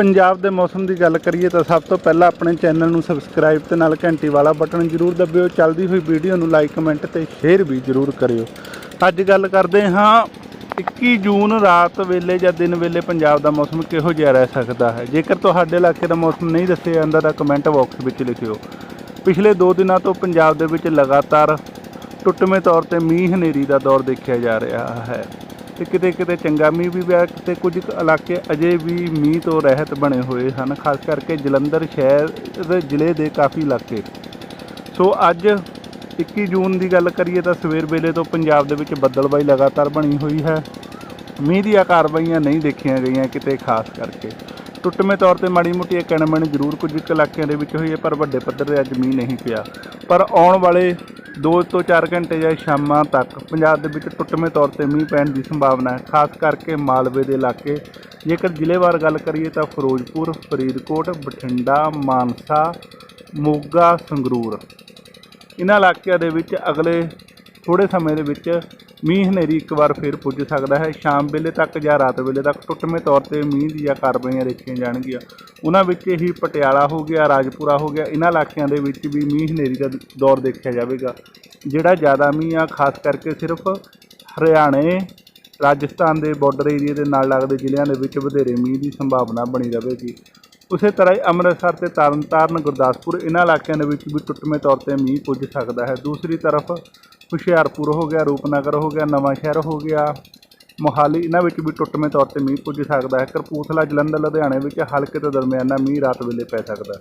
ਪੰਜਾਬ ਦੇ ਮੌਸਮ ਦੀ ਗੱਲ ਕਰੀਏ ਤਾਂ ਸਭ ਤੋਂ ਪਹਿਲਾਂ ਆਪਣੇ ਚੈਨਲ ਨੂੰ ਸਬਸਕ੍ਰਾਈਬ ਤੇ ਨਾਲ ਘੰਟੀ ਵਾਲਾ ਬਟਨ ਜ਼ਰੂਰ ਦਬਿਓ। ਚੱਲਦੀ ਹੋਈ ਵੀਡੀਓ ਨੂੰ ਲਾਈਕ, ਕਮੈਂਟ ਤੇ ਸ਼ੇਅਰ ਵੀ ਜ਼ਰੂਰ ਕਰਿਓ। ਅੱਜ ਗੱਲ ਕਰਦੇ ਹਾਂ 21 ਜੂਨ ਰਾਤ ਵੇਲੇ ਜਾਂ ਦਿਨ ਵੇਲੇ ਪੰਜਾਬ ਦਾ ਮੌਸਮ ਕਿਹੋ ਜਿਹਾ ਰਹਿ ਸਕਦਾ ਹੈ? ਜੇਕਰ ਤੁਹਾਡੇ ਇਲਾਕੇ ਦਾ ਮੌਸਮ ਨਹੀਂ ਦੱਸਿਆ ਜਾਂਦਾ ਤਾਂ ਕਮੈਂਟ ਬਾਕਸ ਵਿੱਚ ਲਿਖਿਓ। ਪਿਛਲੇ 2 ਦਿਨਾਂ ਤੋਂ ਪੰਜਾਬ ਦੇ ਵਿੱਚ ਲਗਾਤਾਰ ਟੁੱਟਵੇਂ ਤੌਰ ਤੇ ਮੀਂਹ ਹਨੇਰੀ ਦਾ ਦੌਰ ਦੇਖਿਆ ਜਾ ਰਿਹਾ ਹੈ। ਤੇ ਕਿਤੇ ਕਿਤੇ ਚੰਗਾ ਮੀਂਹ ਵੀ ਪਿਆ, ਤੇ ਕੁਝ ਕੁ ਇਲਾਕੇ ਅਜੇ ਵੀ ਮੀਂਹ ਤੋਂ ਰਹਿਤ ਬਣੇ ਹੋਏ ਹਨ, ਖਾਸ ਕਰਕੇ ਜਲੰਧਰ ਸ਼ਹਿਰ ਜ਼ਿਲ੍ਹੇ ਦੇ ਕਾਫੀ ਇਲਾਕੇ। ਸੋ ਅੱਜ 21 ਜੂਨ ਦੀ ਗੱਲ ਕਰੀਏ ਤਾਂ ਸਵੇਰ ਵੇਲੇ ਤੋਂ ਪੰਜਾਬ ਦੇ ਵਿੱਚ ਬੱਦਲਬਾਈ ਲਗਾਤਾਰ ਬਣੀ ਹੋਈ ਹੈ। ਮੀਂਹ ਦੀਆਂ ਕਾਰਵਾਈਆਂ ਨਹੀਂ ਦੇਖੀਆਂ ਗਈਆਂ ਕਿਤੇ ਖਾਸ ਕਰਕੇ। ਟੁੱਟਵੇਂ ਤੌਰ ਤੇ ਮਾੜੀ ਮੋਟੀ ਕਣਮਣ ਜ਼ਰੂਰ ਕੁਝ ਕੁ ਇਲਾਕਿਆਂ ਦੇ ਵਿੱਚ ਹੋਈ ਹੈ, ਪਰ ਵੱਡੇ ਪੱਧਰ ਤੇ ਅੱਜ ਮੀਂਹ ਨਹੀਂ ਪਿਆ। ਪਰ ਆਉਣ ਵਾਲੇ 2 ਤੋਂ 4 ਘੰਟੇ ਜਾਂ ਸ਼ਾਮਾਂ ਤੱਕ ਪੰਜਾਬ ਦੇ ਵਿੱਚ ਟੁੱਟਵੇਂ ਤੌਰ ਤੇ ਮੀਂਹ ਪੈਣ ਦੀ ਸੰਭਾਵਨਾ ਹੈ। ਖਾਸ ਕਰਕੇ ਮਾਲਵੇ ਦੇ ਇਲਾਕੇ। ਜੇਕਰ ਜ਼ਿਲ੍ਹੇਵਾਰ ਗੱਲ ਕਰੀਏ ਤਾਂ ਫਿਰੋਜ਼ਪੁਰ, ਫਰੀਦਕੋਟ, ਬਠਿੰਡਾ, ਮਾਨਸਾ, ਮੋਗਾ, ਸੰਗਰੂਰ। ਇਹਨਾਂ ਇਲਾਕਿਆਂ ਦੇ ਵਿੱਚ ਅਗਲੇ ਥੋੜੇ ਸਮੇਂ ਦੇ ਵਿੱਚ ਮੀਂਹ ਹਨੇਰੀ ਇੱਕ ਵਾਰ ਫਿਰ ਪੁੱਜ ਸਕਦਾ ਹੈ। ਸ਼ਾਮ ਵੇਲੇ ਤੱਕ ਜਾਂ ਰਾਤ ਵੇਲੇ ਤੱਕ ਟੁੱਟਵੇਂ ਤੌਰ ਤੇ ਮੀਂਹ ਦੀਆਂ ਕਾਰਵਾਈਆਂ ਦੇਖੀਆਂ ਜਾਣਗੀਆਂ। ਉਹਨਾਂ ਵਿੱਚ ਹੀ ਪਟਿਆਲਾ ਹੋ ਗਿਆ, ਰਾਜਪੁਰਾ ਹੋ ਗਿਆ ਇਹਨਾਂ ਇਲਾਕਿਆਂ ਦੇ ਵਿੱਚ ਵੀ ਮੀਂਹ ਹਨੇਰੀ ਦਾ ਦੌਰ ਦੇਖਿਆ ਜਾਵੇਗਾ। ਜਿਹੜਾ ਜ਼ਿਆਦਾ ਮੀਂਹ ਆ, ਖਾਸ ਕਰਕੇ ਸਿਰਫ ਹਰਿਆਣੇ, ਰਾਜਸਥਾਨ ਦੇ ਬਾਰਡਰ ਏਰੀਆ ਦੇ ਨਾਲ ਲੱਗਦੇ ਜ਼ਿਲ੍ਹਿਆਂ ਦੇ ਵਿੱਚ ਵਧੇਰੇ ਮੀਂਹ ਦੀ ਸੰਭਾਵਨਾ ਬਣੀ ਰਹੇਗੀ। ਉਸੇ ਤਰ੍ਹਾਂ ਹੀ ਅੰਮ੍ਰਿਤਸਰ ਤੇ ਤਰਨਤਾਰਨ ਗੁਰਦਾਸਪੁਰ ਇਹਨਾਂ ਇਲਾਕਿਆਂ ਦੇ ਵਿੱਚ ਵੀ ਟੁੱਟਵੇਂ ਤੌਰ ਤੇ ਮੀਂਹ ਪੁੱਜ ਸਕਦਾ ਹੈ। ਦੂਸਰੀ ਤਰਫ ਹੁਸ਼ਿਆਰਪੁਰ ਹੋ ਗਿਆ, ਰੂਪਨਗਰ ਹੋ ਗਿਆ, ਨਵਾਂ ਸ਼ਹਿਰ ਹੋ ਗਿਆ। ਮੋਹਾਲੀ ਇਹਨਾਂ ਵਿੱਚ ਵੀ ਟੁੱਟਵੇਂ ਤੌਰ ਤੇ ਮੀਂਹ ਪੁੱਜ ਸਕਦਾ ਹੈ। ਕਪੂਰਥਲਾ, ਜਲੰਧਰ, ਲੁਧਿਆਣੇ ਵਿੱਚ ਹਲਕੇ ਤੋਂ ਦਰਮਿਆਨਾ ਮੀਂਹ ਰਾਤ ਵੇਲੇ ਪੈ ਸਕਦਾ ਹੈ।